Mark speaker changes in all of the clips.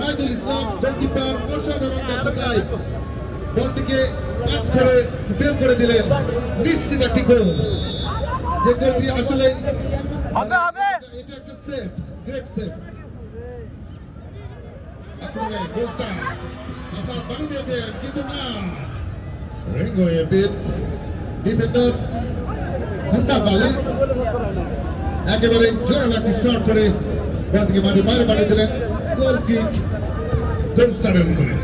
Speaker 1: মাইদুল ইসলাম goalkeeper অসাধারণ দক্ষতায় বলটিকে পাঁচ করে বের করে দিলেন নিশ্চিত একটি গোল। যে গোলটি আসলে
Speaker 2: হবে হবে।
Speaker 1: এটা একটা সেভ গ্রেট সেভ আক্রমণে গোল বানিয়ে দিয়েছেন কিন্তু না। রেঙ্গো এপির ডিফেন্ডার হুন্ডা পালে একেবারে জোরে একটি শট করে মাঠে বাইরে বাড়িয়ে দিলেন। গোল কিক গোল স্টারের করে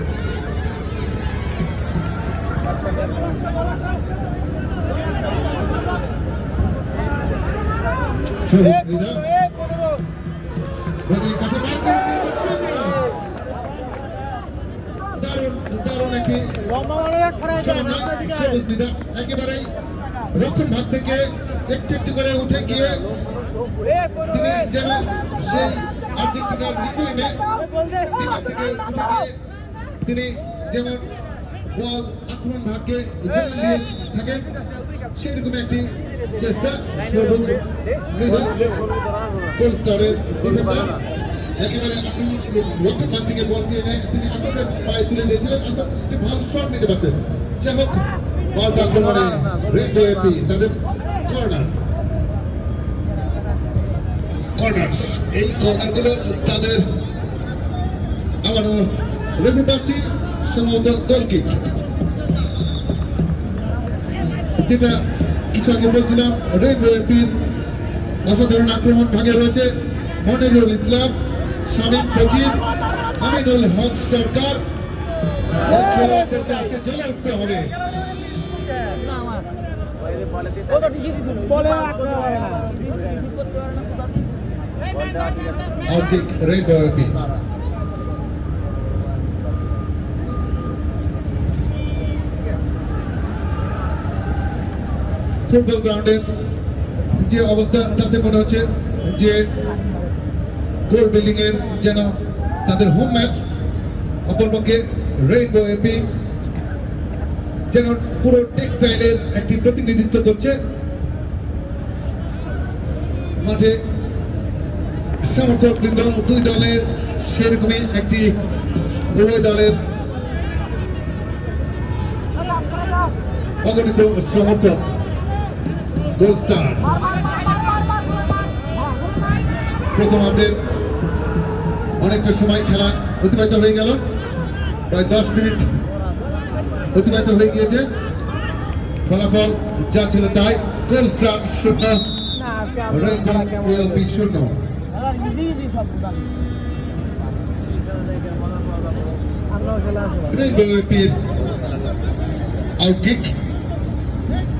Speaker 1: সবুজ মৃধা বদলি কাছে বার করে দিয়েছেন সুন্দর দারুণ দারুণ একটি সমন্বয় সবুজ মৃধা একেবারেই রক্ষণ ভাগ থেকে একটু একটু করে উঠে গিয়ে তিনি যেন সেই আর্জেন্টিনার তিনি যেমন বল আক্রমণ ভাগকে যোগান দিয়ে থাকেন সেরকম একটি চেষ্টা সবুজ মৃধা গোল স্টারের ডিফেন্ডার একেবারে আক্রমণ রক্ষণ ভাগ থেকে বলটি এনে তিনি আসাদের পায়ে তুলে দিয়েছিলেন আসাদ একটি ভালো শট নিতে পারতেন যাই হোক বলটা আক্রমণে রেনবো এপি তাদের কর্নার কর্নার এই কর্নারগুলো তাদের আবারও রেগুবাসী সম্ভবত গোল যেটা কিছু আগে বলছিলাম রেনবো এপির অসাধারণ আক্রমণ ভাগে রয়েছে মনিরুল ইসলাম, শামীম ফকির, আমিনুল হক সরকার। উঠতে হবে
Speaker 2: ও তো ঠিকই দিছিল বলে রাখতে পারে না
Speaker 1: আর্থিক রেনবো এপি ফুটবল গ্রাউন্ডের যে অবস্থা, তাতে মনে হচ্ছে যে গোল বিল্ডিং এর যেন তাদের হোম ম্যাচ অপরপক্ষে রেইনবো এপি যেন পুরো টেক্সটাইলের একটি প্রতিনিধিত্ব করছে। মাঠে সমর্থক বৃন্দ দুই দলের সেরকমই একটি উভয় দলের অগণিত সমর্থক। গোল স্টার প্রথমার্ধের অনেকটা সময় খেলা অতিবাহিত হয়ে গেল। প্রায় দশ মিনিট অতিবাহিত হয়ে গিয়েছে। ফলাফল যা ছিল তাই গোল স্টার শূন্য। রেইনবো শূন্য আউটকিক বানানো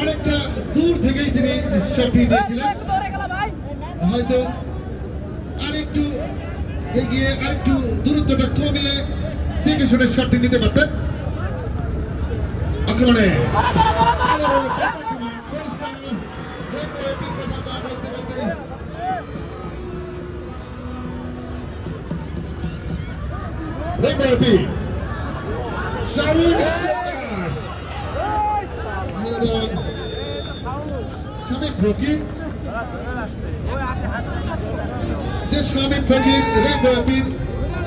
Speaker 1: অনেকটা দূর থেকেই তিনি শটটি দিয়েছিলেন হয়তো আরেকটু এগিয়ে আরেকটু দূরত্বটা কমিয়ে দেখে শুনে শটটি নিতে পারতেন আক্রমণে এপি শারীর এবং শামীম ফকির যে শামীম ফকির রেনবো এপির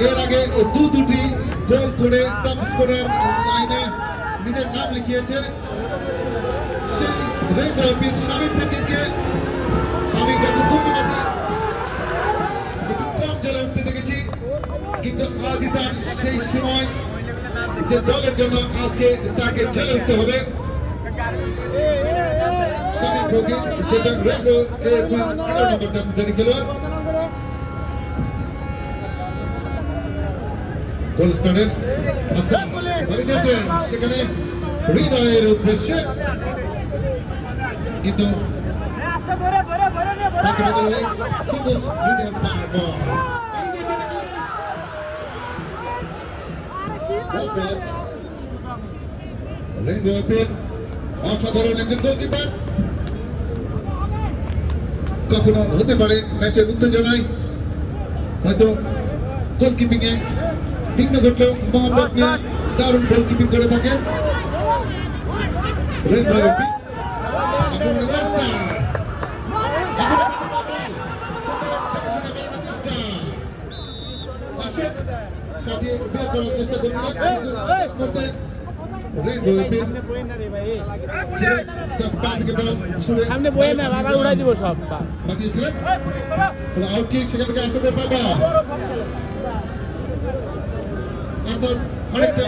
Speaker 1: এর আগে দুটি গোল করে টপ স্কোরার লাইনে নিজের নাম লিখিয়েছে সেই রেনবো এপির শামীম ফকিরকে আমি গত দুটি ম্যাচে কিন্তু আজই তার সেই সময় যে দলের জন্য আজকে তাকে জেলে উঠতে হবে। সেখানে হৃদয়ের উদ্দেশ্যে। কিন্তু সবুজ হৃদয় পারব রেইনবো এপিন অসাধারণ কখনো হতে পারে ম্যাচের উত্তেজনায় হয়তো গোলকিপিং এ বিঘ্ন ঘটলেও মোহাম্মদ মিয়া দারুণ গোলকিপিং করে রেইনবো এপিন এখন। এখন কাটিয়ে বের করার চেষ্টা করছিলেন
Speaker 2: সামনে বইয়েন না বাবা উড়াই দিব সব
Speaker 1: আউট কিক সেখান থেকে আসাদের পাবা আসাদ অনেকটা